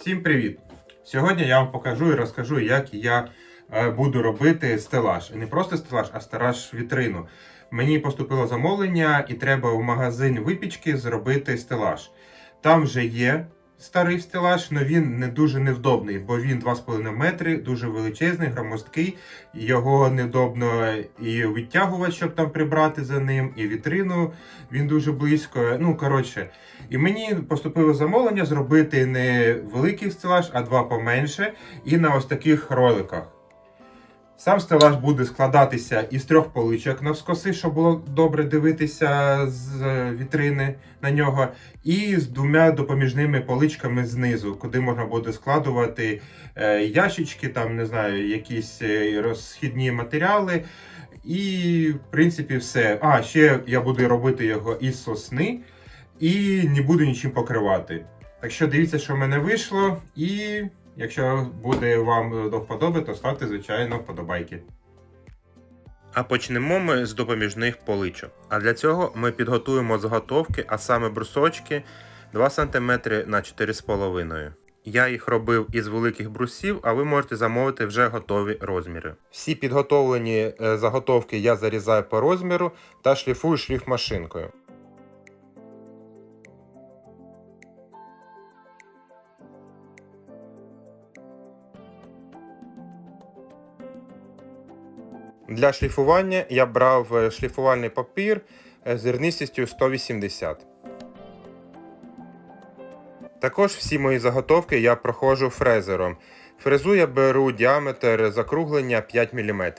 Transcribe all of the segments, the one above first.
Всім привіт! Сьогодні я вам покажу і розкажу, як я е, буду робити стелаж. І не просто стелаж, а стелаж вітрину. Мені поступило замовлення, і треба в магазин випічки зробити стелаж. Там вже є старий стелаж, але він не дуже невдобний, бо він 2,5 метри, дуже величезний, громоздкий. Його невдобно і відтягувати, щоб там прибрати за ним, і вітрину він дуже близько. Ну, коротше. І мені поступило замовлення зробити не великий стелаж, а два поменше, і на ось таких роликах. Сам стелаж буде складатися із трьох поличок навскоси, щоб було добре дивитися з е, вітрини на нього, і з двома допоміжними поличками знизу, куди можна буде складувати е, ящички, там не знаю, якісь е, розхідні матеріали. І, в принципі, все. А, ще я буду робити його із сосни і не буду нічим покривати. Так що дивіться, що в мене вийшло, і якщо буде вам до вподоби, то ставте, звичайно, вподобайки. А почнемо ми з допоміжних поличок. А для цього ми підготуємо заготовки, а саме брусочки 2 см на 4,5 Я їх робив із великих брусів, а ви можете замовити вже готові розміри. Всі підготовлені е, заготовки я зарізаю по розміру та шліфую шліфмашинкою. Для шліфування я брав е, шліфувальний папір е, з зернистістю 180. Також всі мої заготовки я проходжу фрезером. Фрезу я беру діаметр закруглення 5 мм.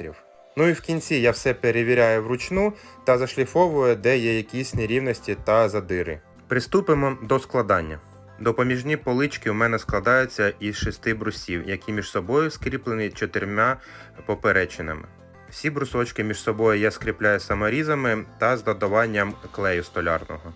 Ну і в кінці я все перевіряю вручну та зашліфовую, де є якісь нерівності та задири. Приступимо до складання. Допоміжні полички у мене складаються із шести брусів, які між собою скріплені чотирма поперечинами. Всі брусочки між собою я скріпляю саморізами та з додаванням клею столярного.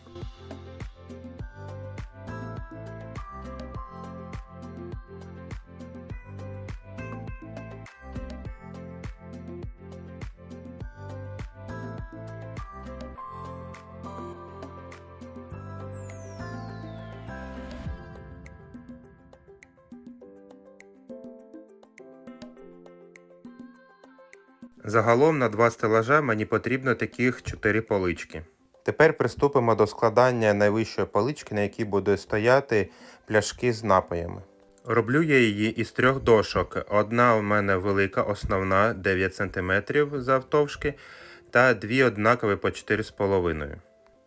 Загалом на два стелажа мені потрібно таких 4 полички. Тепер приступимо до складання найвищої полички, на якій будуть стояти пляшки з напоями. Роблю я її із трьох дошок. Одна у мене велика, основна 9 см завтовшки, та дві однакові по 4,5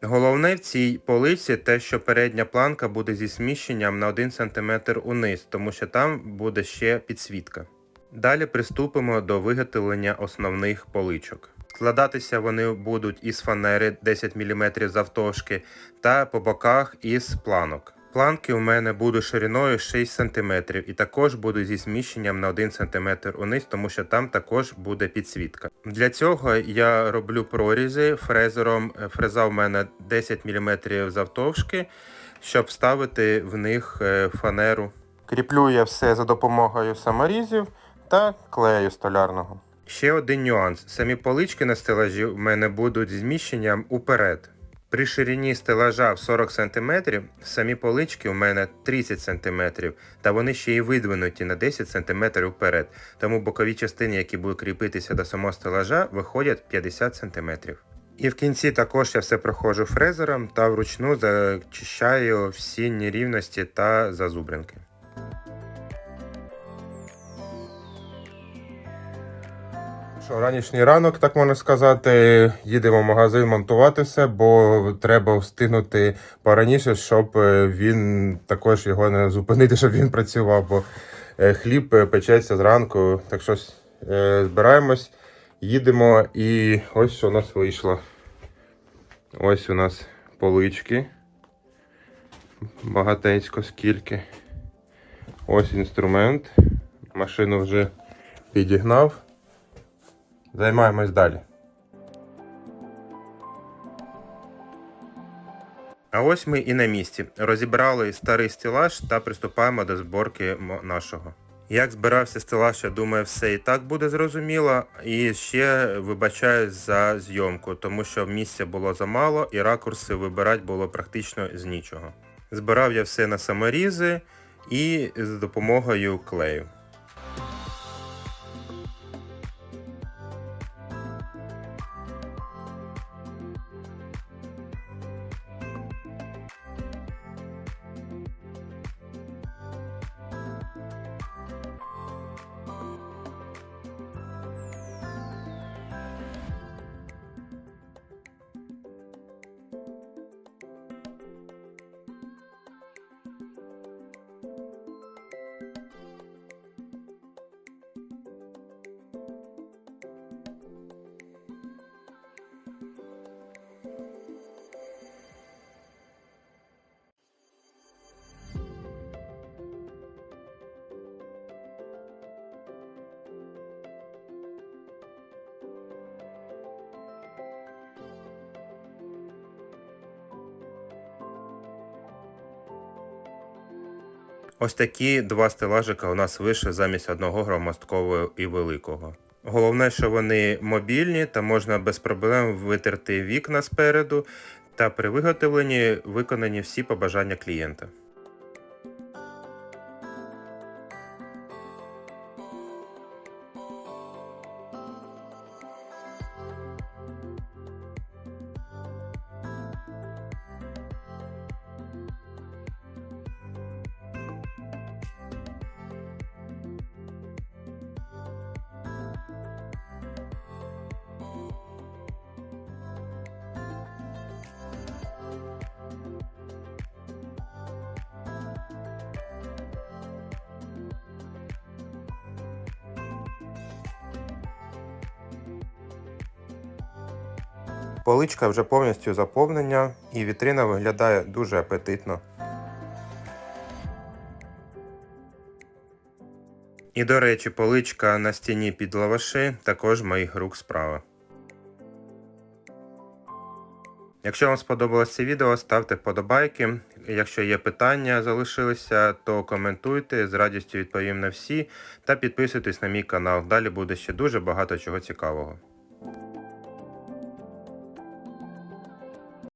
Головне в цій полиці те, що передня планка буде зі зміщенням на 1 см униз, тому що там буде ще підсвітка. Далі приступимо до виготовлення основних поличок. Складатися вони будуть із фанери 10 мм завтовшки та по боках із планок. Планки у мене будуть шириною 6 см і також будуть зі зміщенням на 1 см униз, тому що там також буде підсвітка. Для цього я роблю прорізи фрезером. Фреза у мене 10 мм завтовшки, щоб вставити в них е, фанеру. Кріплю я все за допомогою саморізів та клею столярного. Ще один нюанс: самі полички на стелажі в мене будуть зміщенням уперед. При ширині стелажа в 40 см самі полички у мене 30 см, та вони ще й видвинуті на 10 см вперед. Тому бокові частини, які будуть кріпитися до самого стелажа, виходять 50 см. І в кінці також я все проходжу фрезером та вручну зачищаю всі нерівності та зазубринки. Що, ранішній ранок, так можна сказати, їдемо в магазин монтувати все, бо треба встигнути пораніше, щоб е, він також його не зупинити, щоб він працював, бо е, хліб е, печеться зранку. Так що збираємось, їдемо і ось що у нас вийшло. Ось у нас полички. Багатенько скільки. Ось інструмент. Машину вже підігнав. Займаємось далі. А ось ми і на місці. Розібрали старий стелаж та приступаємо до зборки нашого. Як збирався стелаж, я думаю, все і так буде зрозуміло. І ще вибачаюсь за зйомку, тому що місця було замало і ракурси вибирати було практично з нічого. Збирав я все на саморізи і з допомогою клею. Ось такі два стелажика у нас вище замість одного громоздкового і великого. Головне, що вони мобільні та можна без проблем витерти вікна спереду, та при виготовленні виконані всі побажання клієнта. Поличка вже повністю заповнена і вітрина виглядає дуже апетитно. І до речі, поличка на стіні під лаваши також моїх рук справа. Якщо вам сподобалось це відео, ставте вподобайки. Якщо є питання залишилися, то коментуйте, з радістю відповім на всі та підписуйтесь на мій канал. Далі буде ще дуже багато чого цікавого.